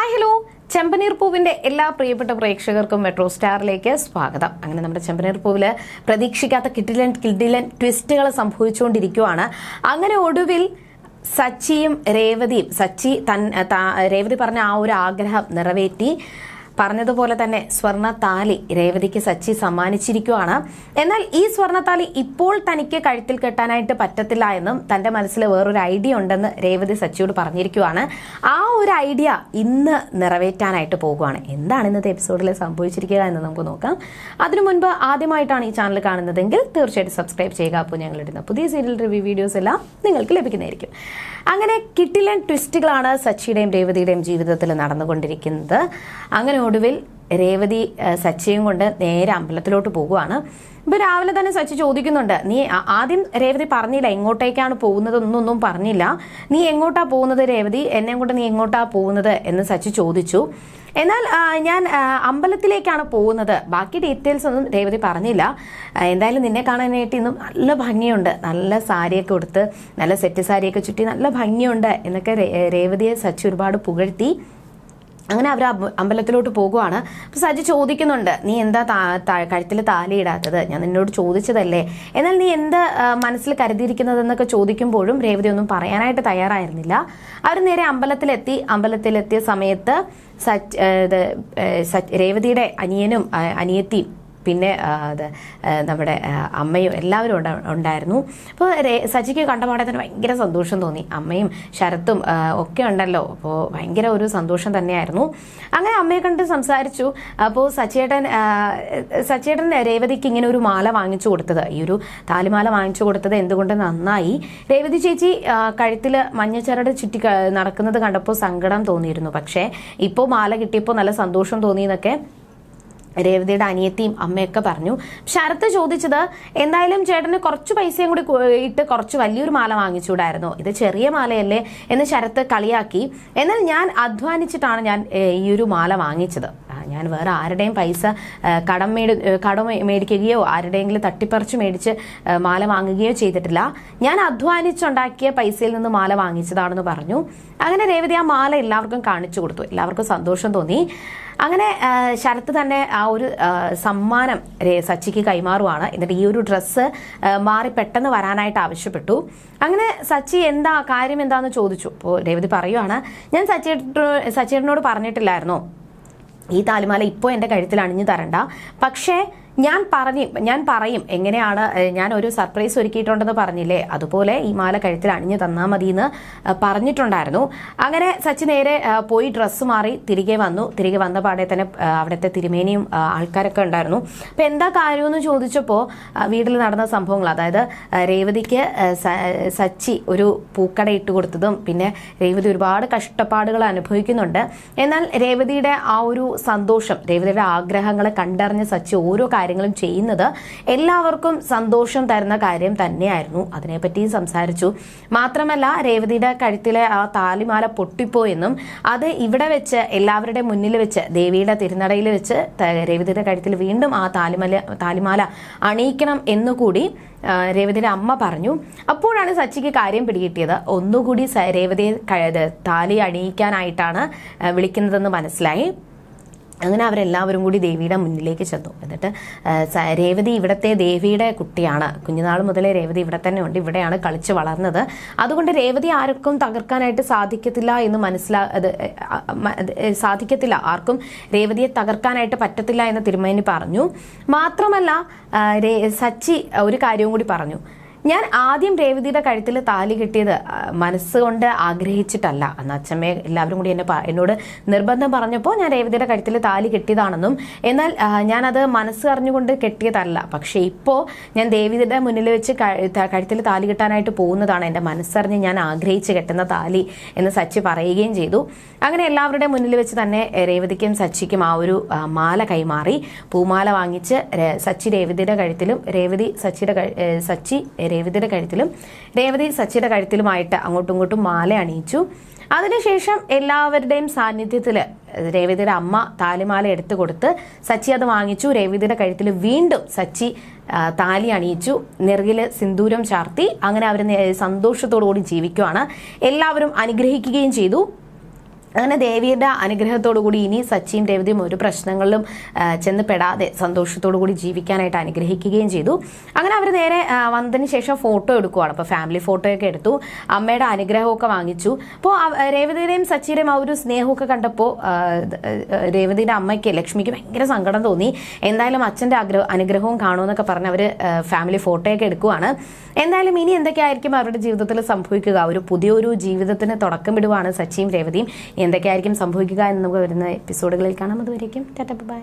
Hi hello ചെമ്പനീർ പൂവിന്റെ എല്ലാ പ്രിയപ്പെട്ട പ്രേക്ഷകർക്കും മെട്രോ സ്റ്റാറിലേക്ക് സ്വാഗതം. അങ്ങനെ നമ്മുടെ ചെമ്പനീർ പൂവിൽ പ്രതീക്ഷിക്കാത്ത കിഡിലൻ കിഡിലൻ ട്വിസ്റ്റുകൾ സംഭവിച്ചുകൊണ്ടിരിക്കുവാണ്. അങ്ങനെ ഒടുവിൽ സച്ചിയും രേവതിയും സച്ചി തൻ രേവതി പറഞ്ഞ ആ ഒരു ആഗ്രഹം നിറവേറ്റി. പറഞ്ഞതുപോലെ തന്നെ സ്വർണ താലി രേവതിക്ക് സച്ചി സമ്മാനിച്ചിരിക്കുവാണ്. എന്നാൽ ഈ സ്വർണ താലി ഇപ്പോൾ തനിക്ക് കഴുത്തിൽ കെട്ടാനായിട്ട് പറ്റത്തില്ല എന്നും തന്റെ മനസ്സിൽ വേറൊരു ഐഡിയ ഉണ്ടെന്ന് രേവതി സച്ചിയോട് പറഞ്ഞിരിക്കുവാണ്. ആ ഒരു ഐഡിയ ഇന്ന് നിറവേറ്റാനായിട്ട് പോകുവാണ്. എന്താണ് ഇന്നത്തെ എപ്പിസോഡിൽ സംഭവിച്ചിരിക്കുക എന്ന് നമുക്ക് നോക്കാം. അതിനു മുൻപ് ആദ്യമായിട്ടാണ് ഈ ചാനൽ കാണുന്നതെങ്കിൽ തീർച്ചയായിട്ടും സബ്സ്ക്രൈബ് ചെയ്യുക. അപ്പോൾ ഞങ്ങൾ ഇടുന്ന പുതിയ സീരിയൽ റിവ്യൂ വീഡിയോസ് എല്ലാം നിങ്ങൾക്ക് ലഭിക്കുന്നതായിരിക്കും. അങ്ങനെ കിട്ടിലൻ ട്വിസ്റ്റുകളാണ് സച്ചിയുടെയും രേവതിയുടെയും ജീവിതത്തിൽ നടന്നുകൊണ്ടിരിക്കുന്നത്. അങ്ങനെ ഒടുവിൽ രേവതി സച്ചയും കൊണ്ട് നേരെ അമ്പലത്തിലോട്ട് പോകുവാണ്. ഇപ്പൊ രാവിലെ തന്നെ സച്ചി ചോദിക്കുന്നുണ്ട് നീ ആദ്യം രേവതി പറഞ്ഞില്ല എങ്ങോട്ടേക്കാണ് പോകുന്നത് എന്നൊന്നും പറഞ്ഞില്ല. നീ എങ്ങോട്ടാ പോകുന്നത് രേവതി? എന്നെ കൊണ്ട് നീ എങ്ങോട്ടാ പോകുന്നത്? എന്ന് സച്ചി ചോദിച്ചു. എന്നാൽ ഞാൻ അമ്പലത്തിലേക്കാണ് പോകുന്നത്. ബാക്കി ഡീറ്റെയിൽസ് ഒന്നും രേവതി പറഞ്ഞില്ല. എന്തായാലും നിന്നെ കാണാനായിട്ട് ഇന്നും നല്ല ഭംഗിയുണ്ട്. നല്ല സാരിയൊക്കെ ഉടുത്ത് നല്ല സെറ്റ് സാരിയൊക്കെ ചുറ്റി നല്ല ഭംഗിയുണ്ട് എന്നൊക്കെ രേവതിയെ സച്ചി ഒരുപാട് പുകഴ്ത്തി. അങ്ങനെ അവർ അമ്പലത്തിലോട്ട് പോകുവാണ്. അപ്പോൾ സജി ചോദിക്കുന്നുണ്ട് നീ എന്താ കഴുത്തിൽ താലി ഇടാത്തത്? ഞാൻ നിന്നോട് ചോദിച്ചതല്ലേ? എന്നാൽ നീ എന്താ മനസ്സിൽ കരുതിയിരിക്കുന്നതെന്നൊക്കെ ചോദിക്കുമ്പോഴും രേവതി ഒന്നും പറയാനായിട്ട് തയ്യാറായിരുന്നില്ല. അവർ നേരെ അമ്പലത്തിലെത്തി. അമ്പലത്തിലെത്തിയ സമയത്ത് സച്ച് രേവതിയുടെ അനിയനും അനിയത്തിയും പിന്നെ നമ്മുടെ അമ്മയും എല്ലാവരും ഉണ്ട ഉണ്ടായിരുന്നു. അപ്പോൾ സജിക്ക് കണ്ടപാടെ തന്നെ ഭയങ്കര സന്തോഷം തോന്നി. അമ്മയും ശരത്തും ഒക്കെ ഉണ്ടല്ലോ. അപ്പോൾ ഭയങ്കര ഒരു സന്തോഷം തന്നെയായിരുന്നു. അങ്ങനെ അമ്മയെ കണ്ട് സംസാരിച്ചു. അപ്പോൾ സച്ചേട്ടൻ സച്ചിയേട്ടൻ രേവതിക്ക് ഇങ്ങനെ ഒരു മാല വാങ്ങിച്ചു കൊടുത്തത്. ഈ ഒരു താലിമാല വാങ്ങിച്ചു കൊടുത്തത് എന്തുകൊണ്ട് നന്നായി? രേവതി ചേച്ചി കഴുത്തിൽ മഞ്ഞച്ചരട് ചുറ്റി നടക്കുന്നത് കണ്ടപ്പോൾ സങ്കടം തോന്നിയിരുന്നു. പക്ഷേ ഇപ്പോൾ മാല കിട്ടിയപ്പോൾ നല്ല സന്തോഷം തോന്നി എന്നൊക്കെ രേവതിയുടെ അനിയത്തിയും അമ്മയൊക്കെ പറഞ്ഞു. ശരത്ത് ചോദിച്ചത് എന്തായാലും ചേട്ടന് കുറച്ച് പൈസയും കൂടി ഇട്ട് കുറച്ച് വലിയൊരു മാല വാങ്ങിച്ചുകൂടായിരുന്നു? ഇത് ചെറിയ മാലയല്ലേ? എന്ന് ശരത്ത് കളിയാക്കി. എന്നാൽ ഞാൻ അധ്വാനിച്ചിട്ടാണ് ഞാൻ ഈ ഒരു മാല വാങ്ങിച്ചത്. ഞാൻ വേറെ ആരുടെയും പൈസ കടം മേടി കടം മേടിക്കുകയോ ആരുടെയെങ്കിലും തട്ടിപ്പറിച്ച് മേടിച്ച് മാല വാങ്ങുകയോ ചെയ്തിട്ടില്ല. ഞാൻ അധ്വാനിച്ചുണ്ടാക്കിയ പൈസയിൽ നിന്ന് മാല വാങ്ങിച്ചതാണെന്ന് പറഞ്ഞു. അങ്ങനെ രേവതി ആ മാല എല്ലാവർക്കും കാണിച്ചു കൊടുത്തു. എല്ലാവർക്കും സന്തോഷം തോന്നി. അങ്ങനെ ശരത്ത് തന്നെ ആ ഒരു സമ്മാനം സച്ചിക്ക് കൈമാറുവാണ്. എന്നിട്ട് ഈ ഒരു ഡ്രസ്സ് മാറി പെട്ടെന്ന് വരാനായിട്ട് ആവശ്യപ്പെട്ടു. അങ്ങനെ സച്ചി എന്താ കാര്യം എന്താന്ന് ചോദിച്ചു. അപ്പോൾ രേവതി പറയുവാണ് ഞാൻ സച്ചി സച്ചിനോട് പറഞ്ഞിട്ടില്ലായിരുന്നോ. ഈ താലിമാല ഇപ്പോൾ എന്റെ കഴുത്തിൽ അണിഞ്ഞു തരണ്ട. പക്ഷേ ഞാൻ പറഞ്ഞു ഞാൻ പറയും എങ്ങനെയാണ് ഞാൻ ഒരു സർപ്രൈസ് ഒരുക്കിയിട്ടുണ്ടെന്ന് പറഞ്ഞില്ലേ? അതുപോലെ ഈ മാല കഴുത്തിൽ അണിഞ്ഞു തന്നാൽ മതി എന്ന് പറഞ്ഞിട്ടുണ്ടായിരുന്നു. അങ്ങനെ സച്ചി നേരെ പോയി ഡ്രസ്സ് മാറി തിരികെ വന്നു. തിരികെ വന്ന പാടെ തന്നെ അവിടുത്തെ തിരുമേനിയും ആൾക്കാരൊക്കെ ഉണ്ടായിരുന്നു. അപ്പം എന്താ കാര്യമെന്ന് ചോദിച്ചപ്പോൾ വീട്ടിൽ നടന്ന സംഭവങ്ങൾ അതായത് രേവതിക്ക് സച്ചി ഒരു പൂക്കട ഇട്ട് കൊടുത്തതും പിന്നെ രേവതി ഒരുപാട് കഷ്ടപ്പാടുകൾ അനുഭവിക്കുന്നുണ്ട്. എന്നാൽ രേവതിയുടെ ആ ഒരു സന്തോഷം രേവതിയുടെ ആഗ്രഹങ്ങളെ കണ്ടറിഞ്ഞ് സച്ചി ഓരോ കാര്യങ്ങളും ചെയ്യുന്നത് എല്ലാവർക്കും സന്തോഷം തരുന്ന കാര്യം തന്നെയായിരുന്നു. അതിനെപ്പറ്റിയും സംസാരിച്ചു. മാത്രമല്ല രേവതിയുടെ കഴുത്തിലെ ആ താലിമാല പൊട്ടിപ്പോയെന്നും അത് ഇവിടെ വെച്ച് എല്ലാവരുടെ മുന്നിൽ വെച്ച് ദേവിയുടെ തിരുനടയിൽ വെച്ച് രേവതിയുടെ കഴുത്തിൽ വീണ്ടും ആ താലിമല താലിമാല അണിയിക്കണം എന്നുകൂടി രേവതിയുടെ അമ്മ പറഞ്ഞു. അപ്പോഴാണ് സച്ചിക്ക് കാര്യം പിടികിട്ടിയത്. ഒന്നുകൂടി രേവതിയെ താലി അണിയിക്കാനായിട്ടാണ് വിളിക്കുന്നതെന്ന് മനസ്സിലായി. അങ്ങനെ അവരെല്ലാവരും കൂടി ദേവിയുടെ മുന്നിലേക്ക് ചെന്നു. എന്നിട്ട് രേവതി ഇവിടത്തെ ദേവിയുടെ കുട്ടിയാണ്. കുഞ്ഞുനാൾ മുതലേ രേവതി ഇവിടെ തന്നെ ഉണ്ട്. ഇവിടെയാണ് കളിച്ച് വളർന്നത്. അതുകൊണ്ട് രേവതി ആർക്കും തകർക്കാനായിട്ട് സാധിക്കത്തില്ല എന്ന് മനസ്സിലാ സാധിക്കത്തില്ല. ആർക്കും രേവതിയെ തകർക്കാനായിട്ട് പറ്റത്തില്ല എന്ന് തിരുമേനി പറഞ്ഞു. മാത്രമല്ല സച്ചി ഒരു കാര്യവും കൂടി പറഞ്ഞു. ഞാൻ ആദ്യം രേവതിയുടെ കഴുത്തിൽ താലി കിട്ടിയത് മനസ്സുകൊണ്ട് ആഗ്രഹിച്ചിട്ടല്ല. അന്ന് അച്ഛമ്മയെ എല്ലാവരും കൂടി എന്നെ എന്നോട് നിർബന്ധം പറഞ്ഞപ്പോൾ ഞാൻ രേവതിയുടെ കഴുത്തിൽ താലി കിട്ടിയതാണെന്നും എന്നാൽ ഞാനത് മനസ്സ് അറിഞ്ഞുകൊണ്ട് കെട്ടിയതല്ല. പക്ഷേ ഇപ്പോൾ ഞാൻ ദേവിയുടെ മുന്നിൽ വെച്ച് കഴുത്തിൽ താലി കിട്ടാനായിട്ട് പോകുന്നതാണ് എന്റെ മനസ്സറിഞ്ഞ് ഞാൻ ആഗ്രഹിച്ച് കെട്ടുന്ന താലി എന്ന് സച്ചി പറയുകയും ചെയ്തു. അങ്ങനെ എല്ലാവരുടെ മുന്നിൽ വെച്ച് തന്നെ രേവതിക്കും സച്ചിക്കും ആ ഒരു മാല കൈമാറി. പൂമാല വാങ്ങിച്ച് സച്ചി രേവതിയുടെ കഴുത്തിലും രേവതി സച്ചിയുടെ സച്ചി രേവതിയുടെ കഴുത്തിലും രേവതി സച്ചിയുടെ കഴുത്തിലുമായിട്ട് അങ്ങോട്ടും ഇങ്ങോട്ടും മാല അണിയിച്ചു. അതിനുശേഷം എല്ലാവരുടെയും സാന്നിധ്യത്തിൽ രേവതിയുടെ അമ്മ താലിമാല എടുത്തു കൊടുത്ത് സച്ചി അത് വാങ്ങിച്ചു. രേവതിയുടെ കഴുത്തിൽ വീണ്ടും സച്ചി താലി അണിയിച്ചു. നെറുകിൽ സിന്ദൂരം ചാർത്തി അങ്ങനെ അവർ സന്തോഷത്തോടു കൂടി ജീവിക്കുവാണ്. എല്ലാവരും അനുഗ്രഹിക്കുകയും ചെയ്തു. അങ്ങനെ ദേവിയുടെ അനുഗ്രഹത്തോടു കൂടി ഇനി സച്ചിൻ രേവതിയും ഒരു പ്രശ്നങ്ങളിലും ചെന്ന് പെടാതെ സന്തോഷത്തോടു കൂടി ജീവിക്കാനായിട്ട് അനുഗ്രഹിക്കുകയും ചെയ്തു. അങ്ങനെ അവർ നേരെ വന്നതിന് ശേഷം ഫോട്ടോ എടുക്കുവാണ്. അപ്പോൾ ഫാമിലി ഫോട്ടോയൊക്കെ എടുത്തു. അമ്മയുടെ അനുഗ്രഹമൊക്കെ വാങ്ങിച്ചു. അപ്പോൾ രേവതിയുടെയും സച്ചിയുടെയും ആ ഒരു സ്നേഹമൊക്കെ കണ്ടപ്പോൾ രേവതിയുടെ അമ്മയ്ക്ക് ലക്ഷ്മിക്ക് ഭയങ്കര സങ്കടം തോന്നി. എന്തായാലും അച്ഛന്റെ ആഗ്രഹം അനുഗ്രഹവും കാണുമെന്നൊക്കെ പറഞ്ഞ് അവർ ഫാമിലി ഫോട്ടോയൊക്കെ എടുക്കുവാണ്. എന്തായാലും ഇനി എന്തൊക്കെയായിരിക്കും അവരുടെ ജീവിതത്തിൽ സംഭവിക്കുക? ഒരു പുതിയൊരു ജീവിതത്തിന് തുടക്കം വിടുവാണ് സച്ചിയും രേവതിയും. എന്തൊക്കെയായിരിക്കും സംഭവിക്കുക എന്ന് നമുക്ക് വരുന്ന എപ്പിസോഡുകളിൽ കാണാം. അതുവരേക്കും ടാറ്റ ബൈ